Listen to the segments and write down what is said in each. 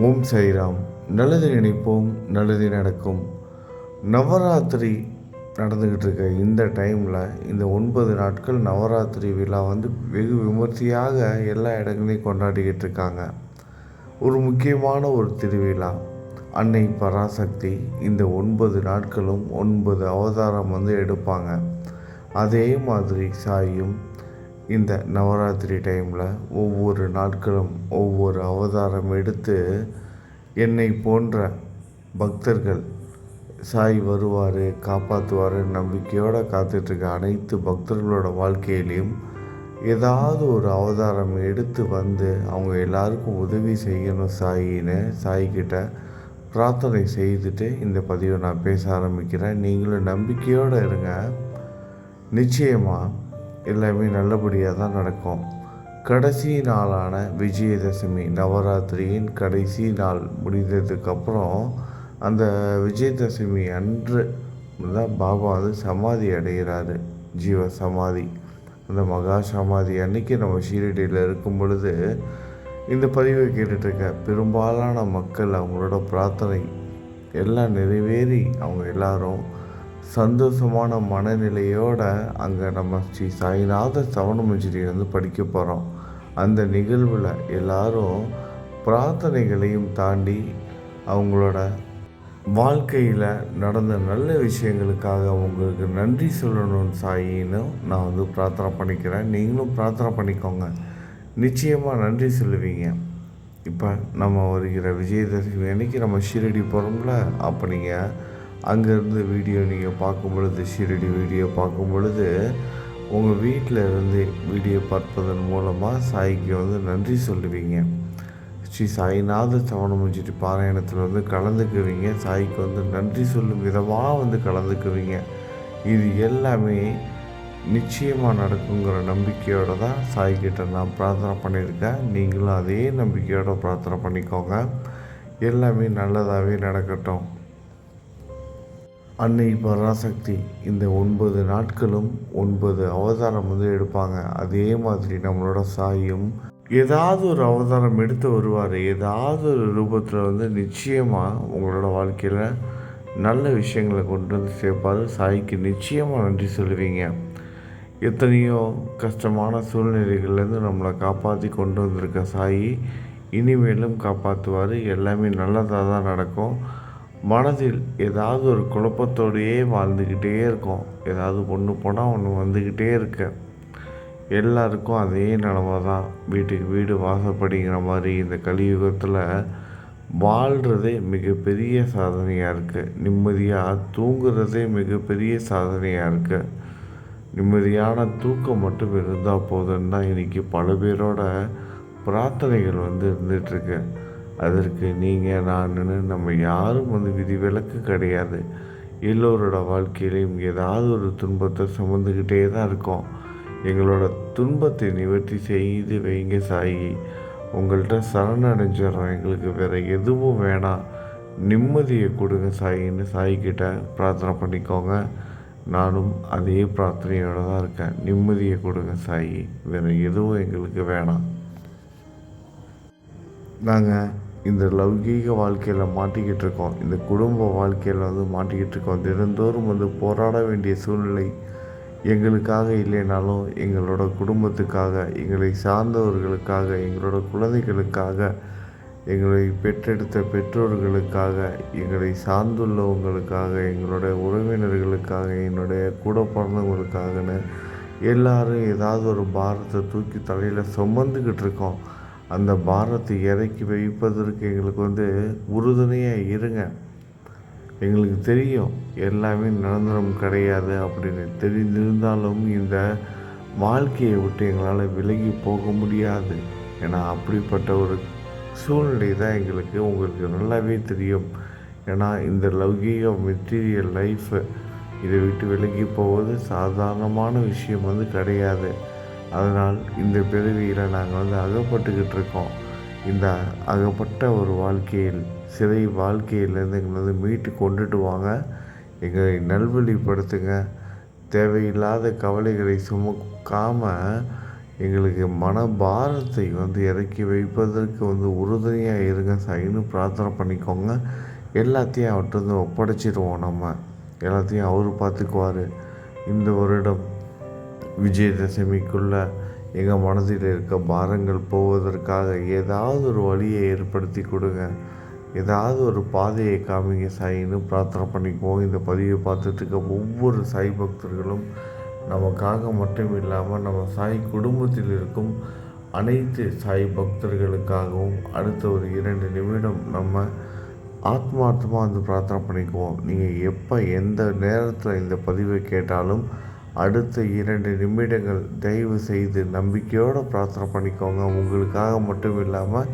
ஓம் சைராம் நல்லது நினைப்போம் நல்லது நடக்கும். நவராத்திரி நடந்துக்கிட்டு இருக்க இந்த டைமில் இந்த ஒன்பது நாட்கள் நவராத்திரி விழா வந்து வெகு விமர்சையாக எல்லா இடங்களையும் கொண்டாடிக்கிட்டு இருக்காங்க. ஒரு முக்கியமான ஒரு திருவிழா. அன்னை பராசக்தி இந்த ஒன்பது நாட்களும் ஒன்பது அவதாரம் வந்து எடுப்பாங்க. அதே மாதிரி சாயும் இந்த நவராத்திரி டைமில் ஒவ்வொரு நாட்களும் ஒவ்வொரு அவதாரம் எடுத்து என்னை போன்ற பக்தர்கள் சாய் வருவார் காப்பாற்றுவார் நம்பிக்கையோடு காத்துட்ருக்க அனைத்து பக்தர்களோட வாழ்க்கையிலையும் ஏதாவது ஒரு அவதாரம் எடுத்து வந்து அவங்க எல்லாருக்கும் உதவி செய்யணும் சாயின்னு சாய்கிட்ட பிரார்த்தனை செய்துட்டு இந்த பதிவை நான் பேச ஆரம்பிக்கிறேன். நீங்களும் நம்பிக்கையோடு இருங்க. நிச்சயமாக எல்லாமே நல்லபடியாக தான் நடக்கும். கடைசி நாளான விஜயதசமி நவராத்திரியின் கடைசி நாள் முடிந்ததுக்கப்புறம் அந்த விஜயதசமி அன்று தான் பாபா வந்து சமாதி அடைகிறாரு. ஜீவ சமாதி. அந்த மகா சமாதி அன்னைக்கு நம்ம ஷீரடியில் இருக்கும் பொழுது இந்த பதிவை கேட்டுட்ருக்க பெரும்பாலான மக்கள் அவங்களோட பிரார்த்தனை எல்லாம் நிறைவேறி அவங்க எல்லாரும் சந்தோஷமான மனநிலையோடு அங்கே நம்ம ஸ்ரீ சாய்நாத சவணமஞ்சிரி வந்து படிக்க போகிறோம் அந்த நிகழ்வில் எல்லாரும் பிரார்த்தனைகளையும் தாண்டி அவங்களோட வாழ்க்கையில் நடந்த நல்ல விஷயங்களுக்காக உங்களுக்கு நன்றி சொல்லணும்னு சாயின்னு நான் வந்து பிரார்த்தனை பண்ணிக்கிறேன். நீங்களும் பிரார்த்தனை பண்ணிக்கோங்க. நிச்சயமாக நன்றி சொல்லுவீங்க. இப்போ நம்ம வருகிற விஜயதசமி அன்னைக்கு நம்ம ஷீரடி போகிறோம்ல அப்போ நீங்கள் அங்கேருந்து வீடியோ நீங்கள் பார்க்கும் பொழுது ஷீரடி வீடியோ பார்க்கும் பொழுது உங்கள் வீட்டில் இருந்து வீடியோ பார்ப்பதன் மூலமாக சாய்க்கு வந்து நன்றி சொல்லுவீங்க. ஸ்ரீ சாய்நாத சவணமுஞ்சிட்டு பாராயணத்தில் வந்து கலந்துக்குவீங்க. சாய்க்கு வந்து நன்றி சொல்லும் விதமாக வந்து கலந்துக்குவீங்க. இது எல்லாமே நிச்சயமாக நடக்குங்கிற நம்பிக்கையோடு தான் சாய்கிட்ட நான் பிரார்த்தனை பண்ணியிருக்கேன். நீங்களும் அதே நம்பிக்கையோடு பிரார்த்தனை பண்ணிக்கோங்க. எல்லாமே நல்லதாகவே நடக்கட்டும். அன்னை பராசக்தி இந்த ஒன்பது நாட்களும் ஒன்பது அவதாரம் வந்து எடுப்பாங்க. அதே மாதிரி நம்மளோட சாயும் ஏதாவது ஒரு அவதாரம் எடுத்து வருவார். ஏதாவது ஒரு ரூபத்தில் வந்து நிச்சயமாக உங்களோட வாழ்க்கையில் நல்ல விஷயங்களை கொண்டு வந்து சேர்ப்பார். சாய்க்கு நிச்சயமாக நன்றி சொல்லுவீங்க. எத்தனையோ கஷ்டமான சூழ்நிலைகள்லேருந்து நம்மளை காப்பாற்றி கொண்டு வந்திருக்க சாயி இனிமேலும் காப்பாற்றுவார் எல்லாமே நல்லதாக தான் நடக்கும். மனதில் ஏதாவது ஒரு குழப்பத்தோடையே வாழ்ந்துக்கிட்டே இருக்கோம். ஏதாவது ஒன்று போனால் ஒன்று வந்துக்கிட்டே இருக்கு. எல்லாருக்கும் அதே நிலமை தான். வீட்டுக்கு வீடு வாசப்படிங்கிற மாதிரி இந்த கலியுகத்தில் வாழ்கிறதே மிகப்பெரிய சாதனையாக இருக்குது நிம்மதியாக தூங்குறதே மிகப்பெரிய சாதனையாக இருக்குது நிம்மதியான தூக்கம் மட்டும் இருந்தால் போதும் தான் இன்றைக்கி பல பேரோட பிரார்த்தனைகள் வந்து இருந்துகிட்ருக்கு அதற்கு நீங்கள் நான் நம்ம யாரும் வந்து விதிவிலக்கு கிடையாது. எல்லோரோட வாழ்க்கையிலையும் ஏதாவது ஒரு துன்பத்தை சுமந்துக்கிட்டே தான் இருக்கோம். எங்களோட துன்பத்தை நிவர்த்தி செய்து வைங்க சாயி. உங்கள்கிட்ட சரணடைஞ்சிடறோம் எங்களுக்கு வேறு எதுவும் வேணாம். நிம்மதியை கொடுங்க சாயின்னு சாய்கிட்ட பிரார்த்தனை பண்ணிக்கோங்க. நானும் அதே பிரார்த்தனையோடு தான் இருக்கேன். நிம்மதியை கொடுங்க சாயி. வேறு எதுவும் எங்களுக்கு வேணாம். நாங்கள் இந்த லௌகீக வாழ்க்கையில் மாட்டிக்கிட்டு இருக்கோம். இந்த குடும்ப வாழ்க்கையில் வந்து மாட்டிக்கிட்டு இருக்கோம். தினந்தோறும் வந்து போராட வேண்டிய சூழ்நிலை எங்களுக்காக இல்லைனாலும் எங்களோட குடும்பத்துக்காக எங்களை சார்ந்தவர்களுக்காக எங்களோட குழந்தைகளுக்காக எங்களை பெற்றெடுத்த பெற்றோர்களுக்காக எங்களை சார்ந்துள்ளவங்களுக்காக எங்களுடைய உறவினர்களுக்காக என்னுடைய கூட பிறந்தவங்களுக்காகன்னு எல்லாரும் ஏதாவது ஒரு பாரத்தை தூக்கி தலையில் சுமந்துக்கிட்டு இருக்கோம். அந்த பாரத்தை இறக்கி வைப்பதற்கு எங்களுக்கு வந்து உறுதுணையாக இருங்க. எங்களுக்கு தெரியும் எல்லாமே நிரந்தரம் கிடையாது அப்படின்னு. தெரிந்திருந்தாலும் இந்த வாழ்க்கையை விட்டு எங்களால் விலகி போக முடியாது. ஏன்னா அப்படிப்பட்ட ஒரு சூழ்நிலை தான் எங்களுக்கு. உங்களுக்கு நல்லாவே தெரியும். ஏன்னா இந்த லௌகீக மெட்டீரியல் லைஃப் இதை விட்டு விலகி போவது சாதாரணமான விஷயம் வந்து கிடையாது. அதனால் இந்த பிறவியில் நாங்கள் வந்து அகப்பட்டுக்கிட்டு இருக்கோம். இந்த அகப்பட்ட ஒரு வாழ்க்கையில் சிறை வாழ்க்கையிலேருந்து எங்களை வந்து மீட்டு கொண்டுட்டு வாங்க. எங்களை நல்வழிப்படுத்துங்க. தேவையில்லாத கவலைகளை சுமக்காமல் எங்களுக்கு மன பாரத்தை வந்து இறக்கி வைப்பதற்கு வந்து உறுதுணையாக இருங்க. சாயின்னு பிரார்த்தனை பண்ணிக்கோங்க. எல்லாத்தையும் அவர்கிட்ட வந்து ஒப்படைச்சிடுவோம் நம்ம. எல்லாத்தையும் அவர் பார்த்துக்குவார். இந்த வருடம் விஜயதசமிக்குள்ளே எங்கள் மனதில் இருக்க பாரங்கள் போவதற்காக ஏதாவது ஒரு வழியை ஏற்படுத்தி கொடுங்க. ஏதாவது ஒரு பாதையை காமிங்க சாயின்னு பிரார்த்தனை பண்ணிக்குவோம். இந்த பதிவை பார்த்துட்டு இருக்க ஒவ்வொரு சாய் பக்தர்களும் நமக்காக மட்டும் இல்லாமல் நம்ம சாய் குடும்பத்தில் இருக்கும் அனைத்து சாய் பக்தர்களுக்காகவும் அடுத்த ஒரு இரண்டு நிமிடம் நம்ம ஆத்மார்த்தமாக வந்து பிரார்த்தனை பண்ணிக்குவோம். நீங்கள் எப்போ எந்த நேரத்தில் இந்த பதிவை கேட்டாலும் அடுத்த இரண்டு நிமிடங்கள் தயவு செய்து நம்பிக்கையோடு பிரார்த்தனை பண்ணிக்கோங்க. உங்களுக்காக மட்டும் இல்லாமல்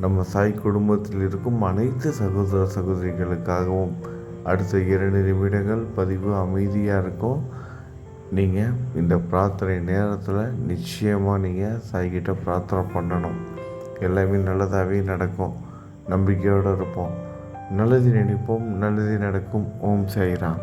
நம்ம சாய் குடும்பத்தில் இருக்கும் அனைத்து சகோதர சகோதரிகளுக்காகவும் அடுத்த இரண்டு நிமிடங்கள் பதிவு அமைதியாக இருக்கும். நீங்கள் இந்த பிரார்த்தனை நேரத்தில் நிச்சயமாக நீங்கள் சாய்கிட்ட பிரார்த்தனை பண்ணணும். எல்லாமே நல்லதாகவே நடக்கும். நம்பிக்கையோடு இருப்போம். நல்லது நினைப்போம் நல்லது நடக்கும். ஓம் சாய்ராம்.